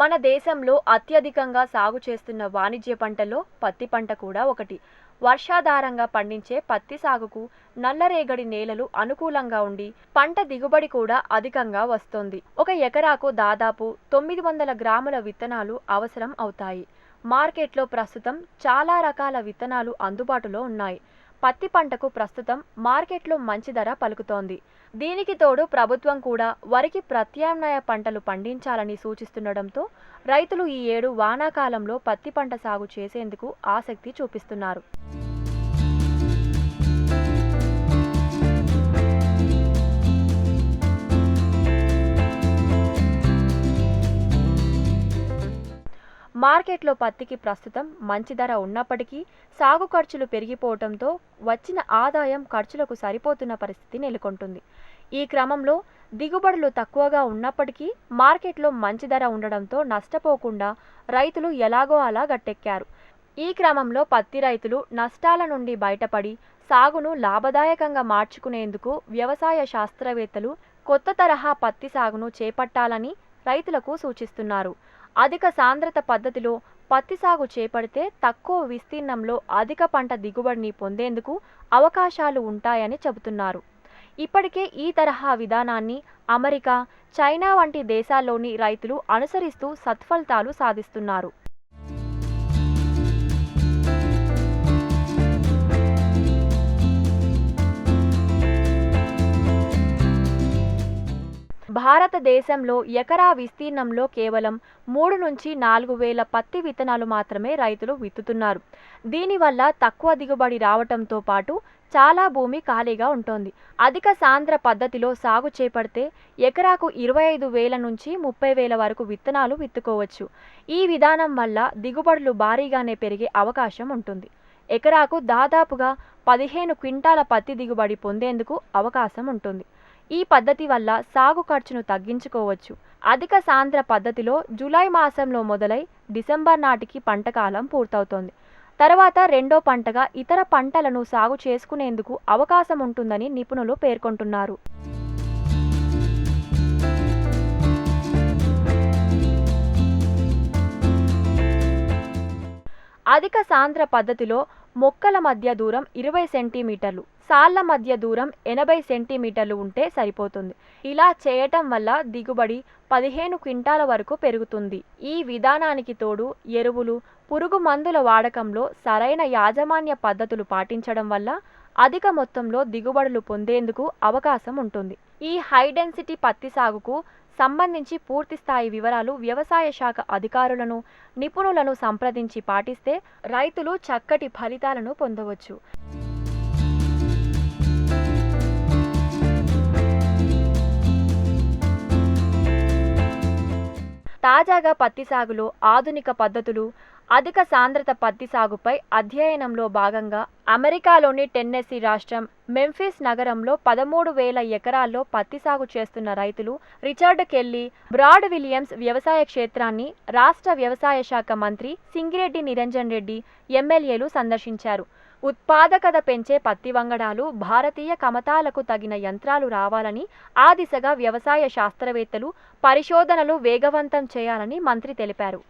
మన దేశంలో అత్యధికంగా సాగు చేస్తున్న వాణిజ్య పంటల్లో పత్తి పంట కూడా ఒకటి. వర్షాధారంగా పండించే పత్తి సాగుకు నల్లరేగడి నేలలు అనుకూలంగా ఉండి పంట దిగుబడి కూడా అధికంగా వస్తోంది. ఒక ఎకరాకు దాదాపు తొమ్మిది వందల గ్రాముల విత్తనాలు అవసరం అవుతాయి. మార్కెట్లో ప్రస్తుతం చాలా రకాల విత్తనాలు అందుబాటులో ఉన్నాయి. పత్తి పంటకు ప్రస్తుతం మార్కెట్లో మంచి ధర పలుకుతోంది. దీనికి తోడు ప్రభుత్వం కూడా వరికి ప్రత్యామ్నాయ పంటలు పండించాలని సూచిస్తుండటంతో రైతులు ఈ ఏడు వానాకాలంలో పత్తి పంట సాగు చేసేందుకు ఆసక్తి చూపిస్తున్నారు. మార్కెట్లో పత్తికి ప్రస్తుతం మంచి ధర ఉన్నప్పటికీ సాగు ఖర్చులు పెరిగిపోవడంతో వచ్చిన ఆదాయం ఖర్చులకు సరిపోతున్న పరిస్థితి నెలకొంటుంది. ఈ క్రమంలో దిగుబడులు తక్కువగా ఉన్నప్పటికీ మార్కెట్లో మంచి ధర ఉండడంతో నష్టపోకుండా రైతులు ఎలాగో అలా గట్టెక్కారు. ఈ క్రమంలో పత్తి రైతులు నష్టాల నుండి బయటపడి సాగును లాభదాయకంగా మార్చుకునేందుకు వ్యవసాయ శాస్త్రవేత్తలు కొత్త తరహా పత్తి సాగును చేపట్టాలని రైతులకు సూచిస్తున్నారు. అధిక సాంద్రత పద్ధతిలో పత్తి సాగు చేపడితే తక్కువ విస్తీర్ణంలో అధిక పంట దిగుబడిని పొందేందుకు అవకాశాలు ఉంటాయని చెబుతున్నారు. ఇప్పటికే ఈ తరహా విధానాన్ని అమెరికా చైనా వంటి దేశాల్లోని రైతులు అనుసరిస్తూ సత్ఫలితాలు సాధిస్తున్నారు. భారతదేశంలో ఎకరా విస్తీర్ణంలో కేవలం మూడు నుంచి నాలుగు వేల పత్తి విత్తనాలు మాత్రమే రైతులు విత్తుతున్నారు. దీనివల్ల తక్కువ దిగుబడి రావటంతో పాటు చాలా భూమి ఖాళీగా ఉంటుంది. అధిక సాంద్ర పద్ధతిలో సాగు చేపడితే ఎకరాకు ఇరవై ఐదు వేల నుంచి ముప్పై వేల వరకు విత్తనాలు విత్తుకోవచ్చు. ఈ విధానం వల్ల దిగుబడులు భారీగానే పెరిగే అవకాశం ఉంటుంది. ఎకరాకు దాదాపుగా పదిహేను క్వింటాల పత్తి దిగుబడి పొందేందుకు అవకాశం ఉంటుంది. ఈ పద్ధతి వల్ల సాగు ఖర్చును తగ్గించుకోవచ్చు. అధిక సాంద్ర పద్ధతిలో జూలై మాసంలో మొదలై డిసెంబర్ నాటికి పంటకాలం పూర్తవుతోంది. తర్వాత రెండో పంటగా ఇతర పంటలను సాగు చేసుకునేందుకు అవకాశం ఉంటుందని నిపుణులు పేర్కొంటున్నారు. అధిక సాంద్ర పద్ధతిలో మొక్కల మధ్య దూరం ఇరవై సెంటీమీటర్లు సాళ్ళ మధ్య దూరం ఎనభై సెంటీమీటర్లు ఉంటే సరిపోతుంది. ఇలా చేయటం వల్ల దిగుబడి పదిహేను క్వింటాల వరకు పెరుగుతుంది. ఈ విధానానికి తోడు ఎరువులు పురుగు మందుల వాడకంలో సరైన యాజమాన్య పద్ధతులు పాటించడం వల్ల అధిక మొత్తంలో దిగుబడులు పొందేందుకు అవకాశం ఉంటుంది. ఈ హై డెన్సిటీ పత్తి సాగుకు సంబంధించి పూర్తి స్థాయి వివరాలు వ్యవసాయ శాఖ అధికారులను నిపుణులను సంప్రదించి పాటిస్తే రైతులు చక్కటి ఫలితాలను పొందవచ్చు. తాజాగా పత్తి సాగులో ఆధునిక పద్ధతులు అధిక సాంద్రత పత్తి సాగుపై అధ్యయనంలో భాగంగా అమెరికాలోని టెన్నెసీ రాష్ట్రం మెంఫిస్ నగరంలో పదమూడు వేల ఎకరాల్లో పత్తి సాగు చేస్తున్న రైతులు రిచర్డ్ కెల్లీ బ్రాడ్ విలియమ్స్ వ్యవసాయ క్షేత్రాన్ని రాష్ట్ర వ్యవసాయ శాఖ మంత్రి సింగిరెడ్డి నిరంజన్ రెడ్డి ఎమ్మెల్యేలు సందర్శించారు. ఉత్పాదకత పెంచే పత్తి వంగడాలు భారతీయ కమతాలకు తగిన యంత్రాలు రావాలని ఆ దిశగా వ్యవసాయ శాస్త్రవేత్తలు పరిశోధనలు వేగవంతం చేయాలని మంత్రి తెలిపారు.